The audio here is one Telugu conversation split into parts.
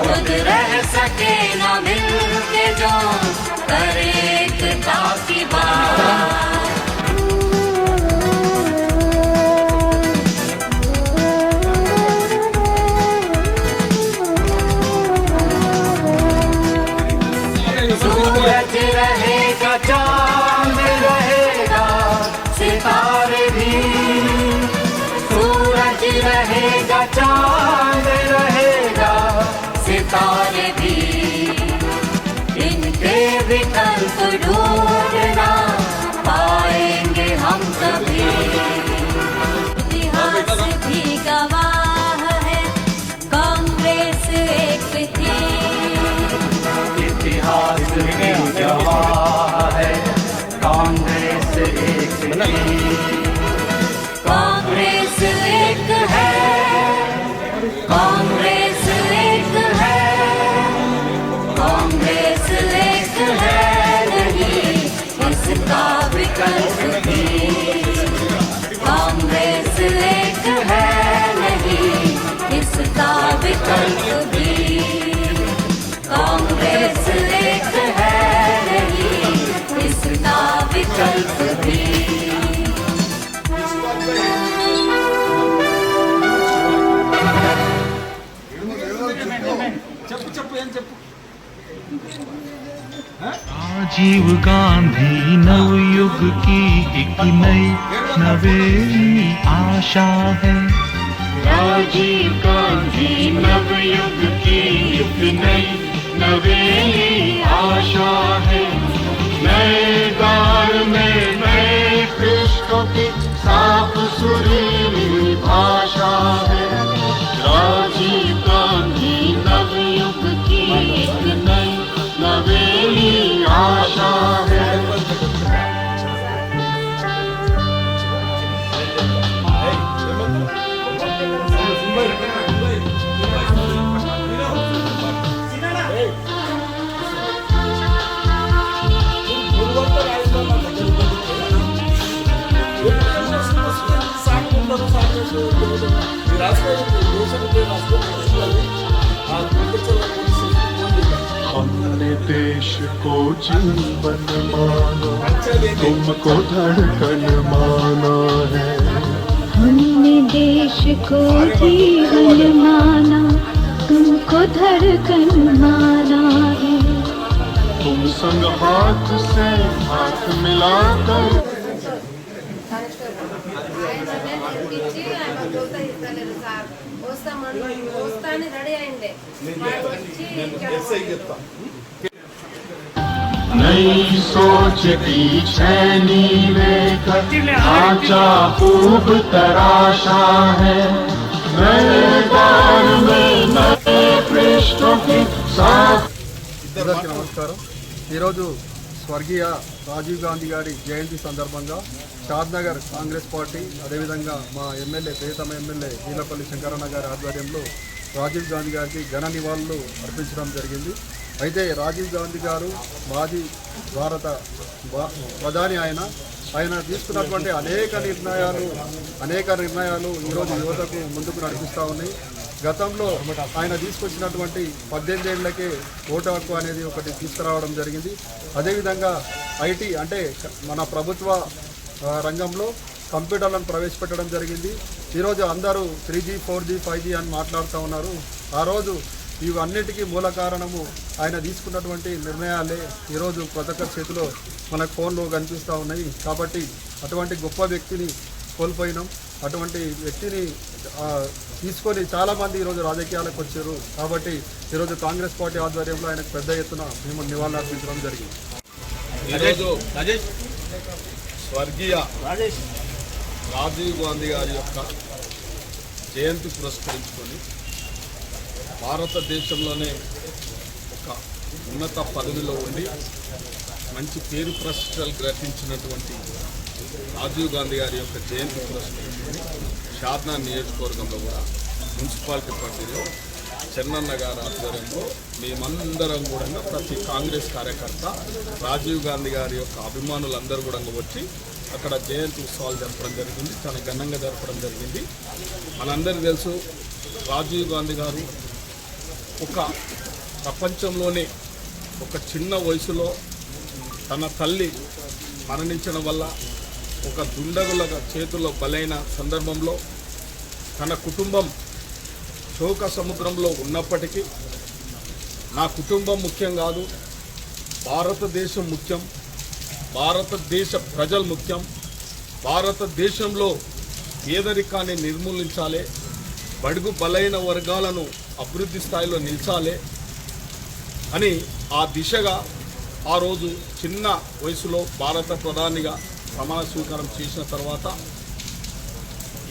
खुद रह सके ना मिलके जो हर एक काफ़ी बात と राजीव गांधी नवयुग की एक नई नवेली आशा है। राजीव गांधी नवयुग की एक नई नवेली आशा है। नए दौर में नए कृष्ण की साफ़ सुरीली देश को जीवन माना तुमको धड़कन माना है हमने देश को जीवन माना तुमको धड़कन माना है तुम संग हाथ से हाथ मिलाकर ఇచ్చి ఆయన ప్రోత్సహిస్తలేరు సార్ వస్తామని వస్తా అని రెడీ అయిండే వాడు వచ్చి చెప్ప- नई सोच की छैनी लेकर आचा खूब तराशा है नए दौर में नए पृष्ठों की साथ అందరికీ నమస్కారం ఈరోజు స్వర్గీయ రాజీవ్ గాంధీ గారి జయంతి సందర్భంగా షాద్నగర్ కాంగ్రెస్ పార్టీ అదేవిధంగా మా ఎమ్మెల్యే ప్రియతమ ఎమ్మెల్యే నీలపల్లి శంకరన్న గారి ఆధ్వర్యంలో రాజీవ్ గాంధీ గారికి ఘన నివాళులు అర్పించడం జరిగింది అయితే రాజీవ్ గాంధీ గారు మాజీ భారత ప్రధాని ఆయన ఆయన తీసుకున్నటువంటి అనేక నిర్ణయాలు అనేక నిర్ణయాలు ఈరోజు యువతకు ముందుకు నడిపిస్తూ ఉన్నాయి గతంలో ఆయన తీసుకొచ్చినటువంటి పద్దెనిమిది ఏళ్ళకే ఓటు హక్కు అనేది ఒకటి తీసుకురావడం జరిగింది. అదేవిధంగా ఐటీ అంటే మన ప్రభుత్వ రంగంలో కంప్యూటర్లను ప్రవేశపెట్టడం జరిగింది. ఈరోజు అందరూ three G four G five G అని మాట్లాడుతూ ఉన్నారు. ఆ రోజు ఇవన్నిటికీ మూల కారణము ఆయన తీసుకున్నటువంటి నిర్ణయాలే ఈరోజు ప్రతి ఒక్కరి చేతిలో మనకు ఫోన్లో కనిపిస్తూ ఉన్నాయి. కాబట్టి అటువంటి గొప్ప వ్యక్తిని కోల్పోయినాం. అటువంటి వ్యక్తిని ఆ, తీసుకొని చాలామంది ఈరోజు రాజకీయాలకు వచ్చారు. కాబట్టి ఈరోజు కాంగ్రెస్ పార్టీ ఆధ్వర్యంలో ఆయనకు పెద్ద ఎత్తున మేము నివాళులర్పించడం జరిగింది. ఈరోజు స్వర్గీయ రాజీవ్ గాంధీ గారి యొక్క జయంతి పురస్కరించుకొని భారతదేశంలోనే ఒక ఉన్నత పదవిలో ఉండి మంచి పేరు ప్రశ్నలు గ్రహించినటువంటి రాజీవ్ గాంధీ గారి యొక్క జయంతి పురస్కరించుకొని షాద్నా నియోజకవర్గంలో కూడా మున్సిపాలిటీ పరిధిలో చెన్నన్న గారి ఆధ్వర్యంలో మేమందరం కూడా ప్రతి కాంగ్రెస్ కార్యకర్త రాజీవ్ గాంధీ గారి యొక్క అభిమానులందరూ కూడా వచ్చి అక్కడ జయంతి ఉత్సవాలు జరపడం జరిగింది. చాలా ఘనంగా జరపడం జరిగింది. మనందరికీ తెలుసు రాజీవ్ గాంధీ గారు ఒక ప్రపంచంలోనే ఒక చిన్న వయసులో తన తల్లి మరణించడం వల్ల ఒక దుండగుల చేతుల్లో బలైన సందర్భంలో తన కుటుంబం శోక సముద్రంలో ఉన్నప్పటికీ నా కుటుంబం ముఖ్యం కాదు భారతదేశం ముఖ్యం భారతదేశ ప్రజలు ముఖ్యం భారతదేశంలో పేదరికాన్ని నిర్మూలించాలి బడుగు బలైన వర్గాలను అభివృద్ధి స్థాయిలో నిలిచాలి అని ఆ దిశగా ఆ రోజు చిన్న వయసులో భారత ప్రధానిగా ప్రమాణ స్వీకారం చేసిన తర్వాత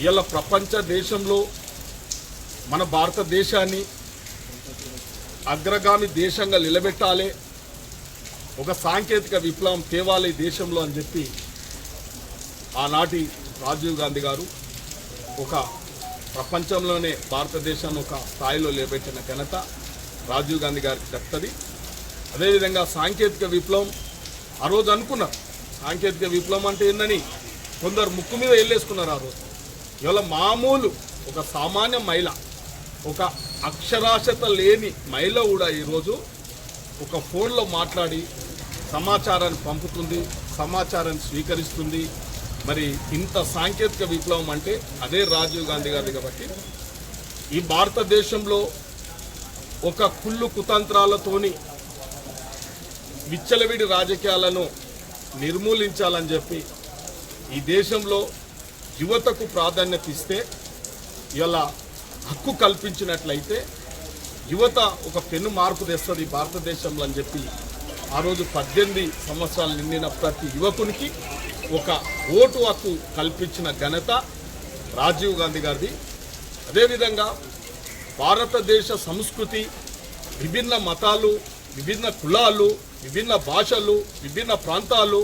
ఇలా ప్రపంచ దేశంలో మన భారతదేశాన్ని అగ్రగామి దేశంగా నిలబెట్టాలి ఒక సాంకేతిక విప్లవం తేవాలి దేశంలో అని చెప్పి ఆనాటి రాజీవ్ గాంధీ గారు ఒక ప్రపంచంలోనే భారతదేశాన్ని ఒక స్థాయిలో లేపెట్టిన ఘనత రాజీవ్ గాంధీ గారికి దక్కుతుంది అదేవిధంగా సాంకేతిక విప్లవం ఆ రోజు అనుకున్నారు. సాంకేతిక విప్లవం అంటే ఏందని కొందరు ముక్కు మీద వెళ్ళేసుకున్నారు ఆ రోజు. ఇవాళ మామూలు ఒక సామాన్య మహిళ ఒక అక్షరాస్యత లేని మహిళ కూడా ఈరోజు ఒక ఫోన్లో మాట్లాడి సమాచారాన్ని పంపుతుంది సమాచారాన్ని స్వీకరిస్తుంది మరి ఇంత సాంకేతిక విప్లవం అంటే అదే రాజీవ్ గాంధీ గారిది కాబట్టి ఈ భారతదేశంలో ఒక కుళ్ళు కుతంత్రాలతోని విచ్చలవిడి రాజకీయాలను నిర్మూలించాలని చెప్పి ఈ దేశంలో యువతకు ప్రాధాన్యత ఇస్తే ఇలా హక్కు కల్పించినట్లయితే యువత ఒక పెను మార్పు తెస్తుంది భారతదేశంలో అని చెప్పి ఆ రోజు పద్దెనిమిది సంవత్సరాలు నిండిన ప్రతి యువకునికి ఒక ఓటు హక్కు కల్పించిన ఘనత రాజీవ్ గాంధీ గారిది. అదేవిధంగా భారతదేశ సంస్కృతి విభిన్న మతాలు విభిన్న కులాలు విభిన్న భాషలు విభిన్న ప్రాంతాలు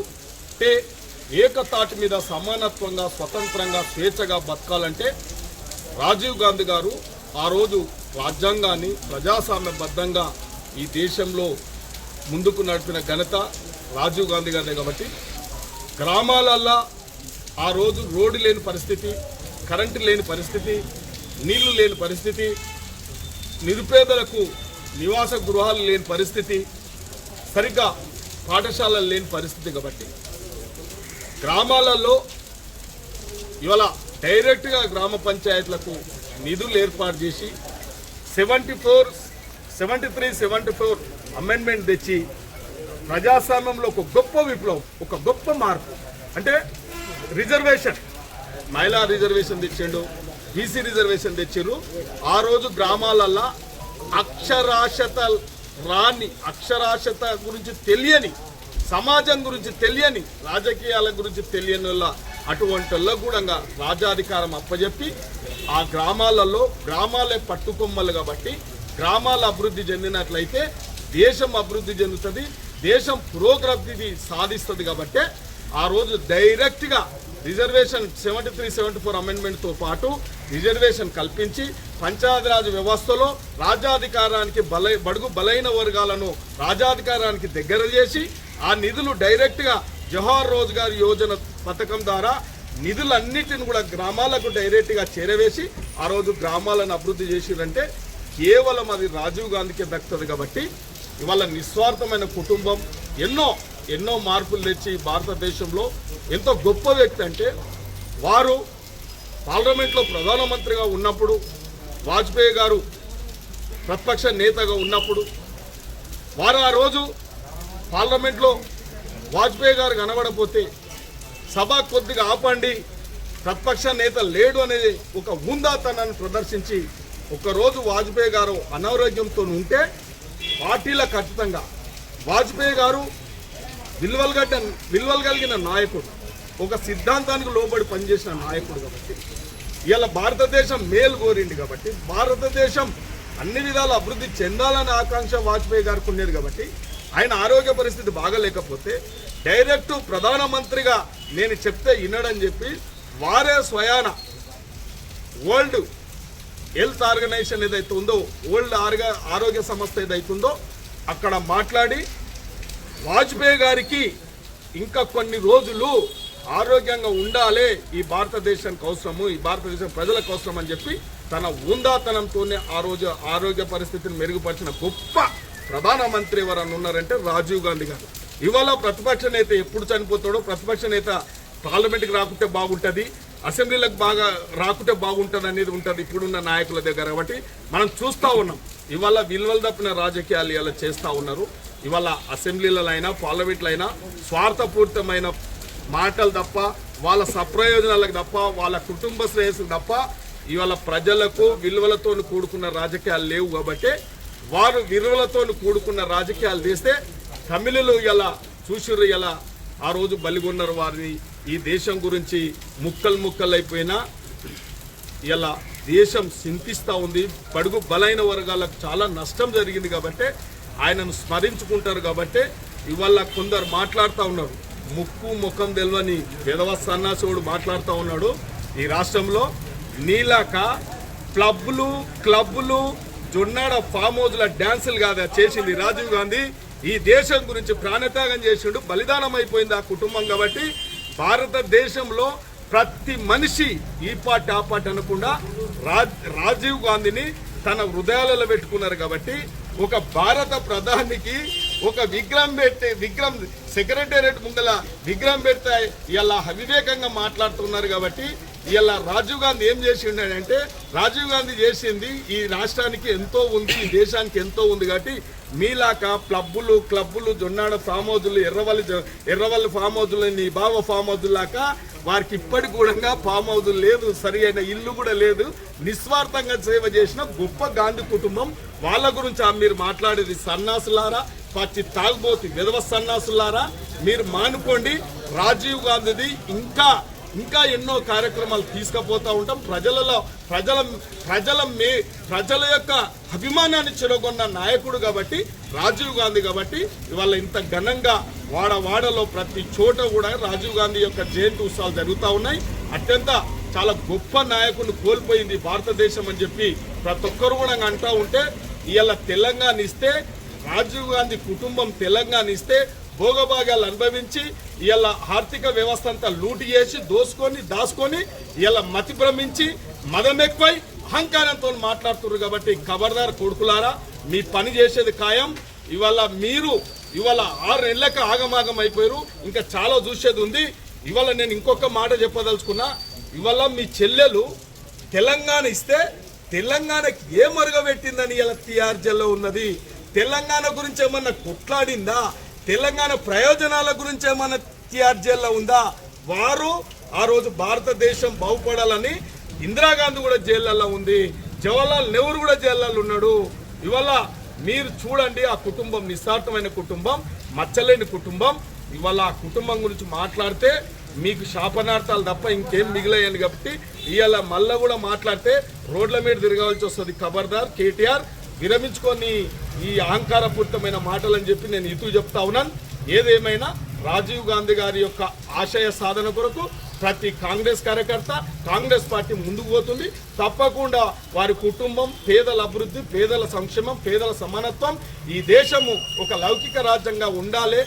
అంటే ఏకతాటి మీద సమానత్వంగా స్వతంత్రంగా స్వేచ్ఛగా బతకాలంటే రాజీవ్ గాంధీ గారు ఆ రోజు రాజ్యాంగాన్ని ప్రజాస్వామ్యబద్ధంగా ఈ దేశంలో ముందుకు నడిపిన ఘనత రాజీవ్ గాంధీ గారిదే కాబట్టి గ్రామాలల్లో ఆ రోజు రోడ్డు లేని పరిస్థితి కరెంటు లేని పరిస్థితి నీళ్ళు లేని పరిస్థితి నిరుపేదలకు నివాస గృహాలు లేని పరిస్థితి సరిగ్గా పాఠశాలలు లేని పరిస్థితి కాబట్టి. గ్రామాలలో ఇవాళ డైరెక్ట్గా గ్రామ పంచాయతీలకు నిధులు ఏర్పాటు చేసి seventy four seventy three seventy four amendment తెచ్చి ప్రజాస్వామ్యంలో ఒక గొప్ప విప్లవం ఒక గొప్ప మార్పు. అంటే రిజర్వేషన్. మహిళా రిజర్వేషన్ తెచ్చిండు బీసీ రిజర్వేషన్ తెచ్చిండ్రు. ఆ రోజు గ్రామాలల్లో అక్షరాస్యత రాని అక్షరాస్యత గురించి తెలియని సమాజం గురించి తెలియని రాజకీయాల గురించి తెలియని వాళ్ళ అటువంటి వాళ్ళకు కూడా రాజాధికారం అప్పజెప్పి ఆ గ్రామాలలో గ్రామాలే పట్టుకొమ్మలు కాబట్టి గ్రామాలు అభివృద్ధి చెందినట్లయితే దేశం అభివృద్ధి చెందుతుంది దేశం పురోగతి సాధిస్తుంది కాబట్టి ఆ రోజు డైరెక్ట్గా reservation seventy three seventy four అమెండ్మెంట్తో పాటు రిజర్వేషన్ కల్పించి పంచాయతీరాజ్ వ్యవస్థలో రాజ్యాధికారానికి బల బడుగు బలైన వర్గాలను రాజాధికారానికి దగ్గర చేసి ఆ నిధులు డైరెక్ట్గా జవహర్ రోజ్గార్ యోజన పథకం ద్వారా నిధులన్నిటిని కూడా గ్రామాలకు డైరెక్ట్గా చేరవేసి ఆ రోజు గ్రామాలను అభివృద్ధి చేసిరంటే కేవలం అది రాజీవ్ గాంధీకే దక్కుతుంది కాబట్టి ఇవాళ నిస్వార్థమైన కుటుంబం ఎన్నో ఎన్నో మార్పులు తెచ్చి భారతదేశంలో ఎంతో గొప్ప వ్యక్తి అంటే వారు పార్లమెంట్లో ప్రధానమంత్రిగా ఉన్నప్పుడు వాజ్పేయి గారు ప్రతిపక్ష నేతగా ఉన్నప్పుడు వారు ఆ రోజు పార్లమెంట్లో వాజ్పేయి గారు కనబడపోతే సభ కొద్దిగా ఆపండి ప్రతిపక్ష నేత లేడు అనేది ఒక ఉందాతనాన్ని ప్రదర్శించి ఒకరోజు వాజ్పేయి గారు అనారోగ్యంతో ఉంటే పార్టీల ఖచ్చితంగా వాజ్పేయి గారు విలువలుగడ్డ విలువలు నాయకుడు. ఒక సిద్ధాంతానికి లోబడి పనిచేసిన నాయకుడు కాబట్టి ఇలా భారతదేశం మేలు కోరింది కాబట్టి భారతదేశం అన్ని విధాల అభివృద్ధి చెందాలనే ఆకాంక్ష వాజ్పేయి గారికి ఉండేది కాబట్టి ఆయన ఆరోగ్య పరిస్థితి బాగలేకపోతే డైరెక్ట్ ప్రధానమంత్రిగా నేను చెప్తే వినడని చెప్పి వారే స్వయాన వరల్డ్ హెల్త్ ఆర్గనైజేషన్ ఏదైతే ఉందో వరల్డ్ ఆర్గ ఆరోగ్య సంస్థ ఏదైతే ఉందో అక్కడ మాట్లాడి వాజ్పేయి గారికి ఇంకా కొన్ని రోజులు ఆరోగ్యంగా ఉండాలి ఈ భారతదేశానికి అవసరము ఈ భారతదేశం ప్రజలకు అవసరం అని చెప్పి తన ఉందాతనంతోనే ఆ రోజు ఆరోగ్య పరిస్థితిని మెరుగుపరిచిన గొప్ప ప్రధానమంత్రి ఎవరన్నా ఉన్నారంటే రాజీవ్ గాంధీ గారు. ఇవాళ ప్రతిపక్ష నేత ఎప్పుడు చనిపోతాడో ప్రతిపక్ష నేత పార్లమెంట్కి రాకుంటే బాగుంటుంది అసెంబ్లీలకు బాగా రాకుంటే బాగుంటుంది అనేది ఉంటుంది ఇప్పుడున్న నాయకుల దగ్గర. కాబట్టి మనం చూస్తూ ఉన్నాం. ఇవాళ విలువలు తప్పిన రాజకీయాలు ఇలా చేస్తూ ఉన్నారు. ఇవాళ అసెంబ్లీలైనా పార్లమెంట్లైనా స్వార్థపూరితమైన మాటలు తప్ప వాళ్ళ సప్రయోజనాలకు తప్ప వాళ్ళ కుటుంబ శ్రేయస్సుకు తప్ప ఇవాళ ప్రజలకు విలువలతో కూడుకున్న రాజకీయాలు లేవు కాబట్టి వారు విలువలతో కూడుకున్న రాజకీయాలు తీస్తే తమిళులు ఇలా చూసిర్రు ఇలా ఆ రోజు బలిగొన్నారు వారిని ఈ దేశం గురించి ముక్కలు ముక్కలు ఇలా దేశం చింతిస్తూ ఉంది. పడుగు బలైన వర్గాలకు చాలా నష్టం జరిగింది కాబట్టి ఆయనను స్మరించుకుంటారు కాబట్టి ఇవాళ కొందరు మాట్లాడుతూ ఉన్నారు. ముక్కు ముఖం తెలియని విధవ సన్నాసుడు మాట్లాడుతూ ఉన్నాడు. ఈ రాష్ట్రంలో నీలాక క్లబ్లు క్లబ్లు జొన్నాడ ఫామ్ హౌజ్ల డ్యాన్సులు కాదా చేసింది రాజీవ్ గాంధీ. ఈ దేశం గురించి ప్రాణత్యాగం చేసిండు బలిదానం అయిపోయింది ఆ కుటుంబం కాబట్టి భారతదేశంలో ప్రతి మనిషి ఈ పార్టీ ఆ పార్టీ అనకుండా రాజ్ రాజీవ్ గాంధీని తన హృదయాలలో పెట్టుకున్నారు కాబట్టి ఒక భారత ప్రధానికి ఒక విగ్రహం పెట్టి విగ్రహం సెక్రటేరియట్ ముందల విగ్రహం పెడితే ఇలా అవివేకంగా మాట్లాడుతున్నారు కాబట్టి ఇలా రాజీవ్ గాంధీ ఏం చేసిండు అంటే రాజీవ్ గాంధీ చేసింది ఈ రాష్ట్రానికి ఎంతో ఉంది ఈ దేశానికి ఎంతో ఉంది కాబట్టి మీలాక క్లబ్బులు క్లబ్బులు జొన్నాడ ఫామ్ హౌజులు ఎర్రవల్లి ఎర్రవల్లి ఫామ్ హౌజులు నీ బావ ఫామ్ హౌజులాక వారికి ఇప్పటి కూడా ఫామ్ హౌస్ లేదు సరి అయిన ఇల్లు కూడా లేదు. నిస్వార్థంగా సేవ చేసిన గొప్ప గాంధీ కుటుంబం. వాళ్ళ గురించి ఆ మీరు మాట్లాడేది సన్నాసులారా పచ్చి తాగుబోతి విధవ సన్నాసులారా. మీరు మానుకోండి రాజీవ్ గాంధీది ఇంకా ఇంకా ఎన్నో కార్యక్రమాలు తీసుకుపోతూ ఉంటాం. ప్రజలలో ప్రజల ప్రజల మే ప్రజల యొక్క అభిమానాన్ని చెరగొన్న నాయకుడు కాబట్టి రాజీవ్ గాంధీ కాబట్టి ఇవాళ ఇంత ఘనంగా వాడ వాడలో ప్రతి చోట కూడా రాజీవ్ గాంధీ యొక్క జయంతి ఉత్సవాలు జరుగుతూ ఉన్నాయి. అత్యంత చాలా గొప్ప నాయకుడిని కోల్పోయింది భారతదేశం అని చెప్పి ప్రతి ఒక్కరు కూడా అంటూ ఉంటే ఇవాళ తెలంగాణ ఇస్తే రాజీవ్ గాంధీ కుటుంబం తెలంగాణ ఇస్తే భోగభాగాలు అనుభవించి ఇలా ఆర్థిక వ్యవస్థ అంతా లూటు చేసి దోసుకొని దాచుకొని ఇలా మతి భ్రమించి మదం ఎక్కువై అహంకారంతో మాట్లాడుతున్నారు కాబట్టి ఖబర్దార్ కొడుకులారా మీ పని చేసేది ఖాయం. ఇవాళ మీరు ఇవాళ ఆరు నెలలకు ఆగమాగం అయిపోయారు. ఇంకా చాలా చూసేది ఉంది. ఇవాళ నేను ఇంకొక మాట చెప్పదలుచుకున్నా. ఇవాళ మీ చెల్లెలు తెలంగాణ ఇస్తే తెలంగాణకి ఏ మరుగబెట్టిందని ఇలా టీఆర్జెల్లో ఉన్నది? తెలంగాణ గురించి ఏమన్నా కొట్లాడిందా? తెలంగాణ ప్రయోజనాల గురించి ఏమైనా టీఆర్ ఉందా? వారు ఆ రోజు భారతదేశం బాగుపడాలని ఇందిరాగాంధీ కూడా జైళ్ళల్లో ఉంది. జవహర్లాల్ నెహ్రూ కూడా జైళ్ళల్లో ఉన్నాడు. ఇవాళ మీరు చూడండి ఆ కుటుంబం నిస్వార్థమైన కుటుంబం మచ్చలేని కుటుంబం. ఇవాళ ఆ కుటుంబం గురించి మాట్లాడితే మీకు శాపనార్థాలు తప్ప ఇంకేం మిగిలాయని కాబట్టి ఇవాళ మళ్ళీ కూడా మాట్లాడితే రోడ్ల మీద తిరగాల్సి వస్తుంది. ఖబర్దార్ కేటీఆర్ విరమించుకొని ఈ అహంకారపూరితమైన మాటలని చెప్పి నేను ఇతూ చెప్తా ఉన్నాను. ఏదేమైనా రాజీవ్ గాంధీ గారి యొక్క ఆశయ సాధన కొరకు ప్రతి కాంగ్రెస్ కార్యకర్త కాంగ్రెస్ పార్టీ ముందుకు పోతుంది. తప్పకుండా వారి కుటుంబం పేదల అభివృద్ధి పేదల సంక్షేమం పేదల సమానత్వం ఈ దేశము ఒక లౌకిక రాజ్యంగా ఉండాలి.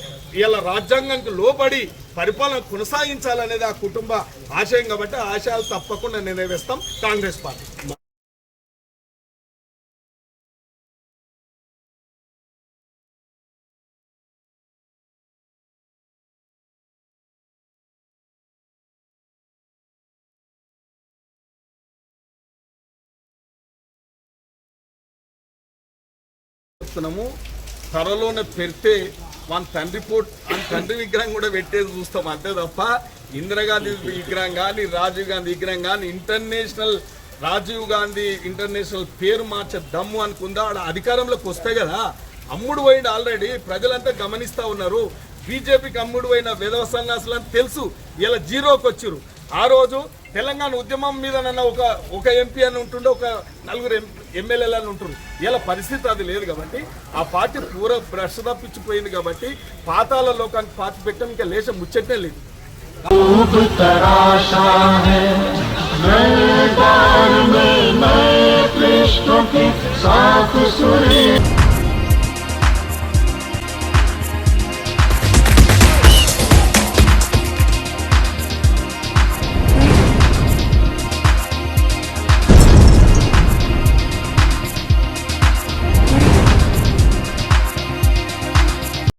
ఇలా రాజ్యాంగానికి లోబడి పరిపాలన కొనసాగించాలనేది ఆ కుటుంబ ఆశయం కాబట్టి ఆశయాలు తప్పకుండా నెరవేరుస్తాం కాంగ్రెస్ పార్టీ. చెప్తున్నాము త్వరలోనే పెడితే మన తండ్రి పోట్ మన తండ్రి విగ్రహం కూడా పెట్టేది చూస్తాం అంతే తప్ప ఇందిరాగాంధీ విగ్రహం కానీ రాజీవ్ గాంధీ విగ్రహం కానీ ఇంటర్నేషనల్ రాజీవ్ గాంధీ ఇంటర్నేషనల్ పేరు మార్చే దమ్ము అనుకుందా? ఆడ అధికారంలోకి వస్తే కదా. అమ్ముడు పోయింది ఆల్రెడీ ప్రజలంతా గమనిస్తూ ఉన్నారు. బీజేపీకి అమ్ముడు పోయిన విధవ సన్యాసులు అని తెలుసు. ఇలా జీరోకి వచ్చారు ఆ రోజు తెలంగాణ ఉద్యమం మీద నన్న ఒక ఒక ఎంపీ అని ఉంటుండే ఒక నలుగురు ఎమ్మెల్యేలు అని ఉంటుండ్రు ఇలా పరిస్థితి అది లేదు కాబట్టి ఆ పార్టీ పూర భ్రష తప్పించిపోయింది కాబట్టి పాతాల లోకానికి పార్టీ పెట్టడం ఇంకా లేచ ముచ్చటే లేదు खूब तराशा है मैदान में नए कृष्ण की साफ सुरे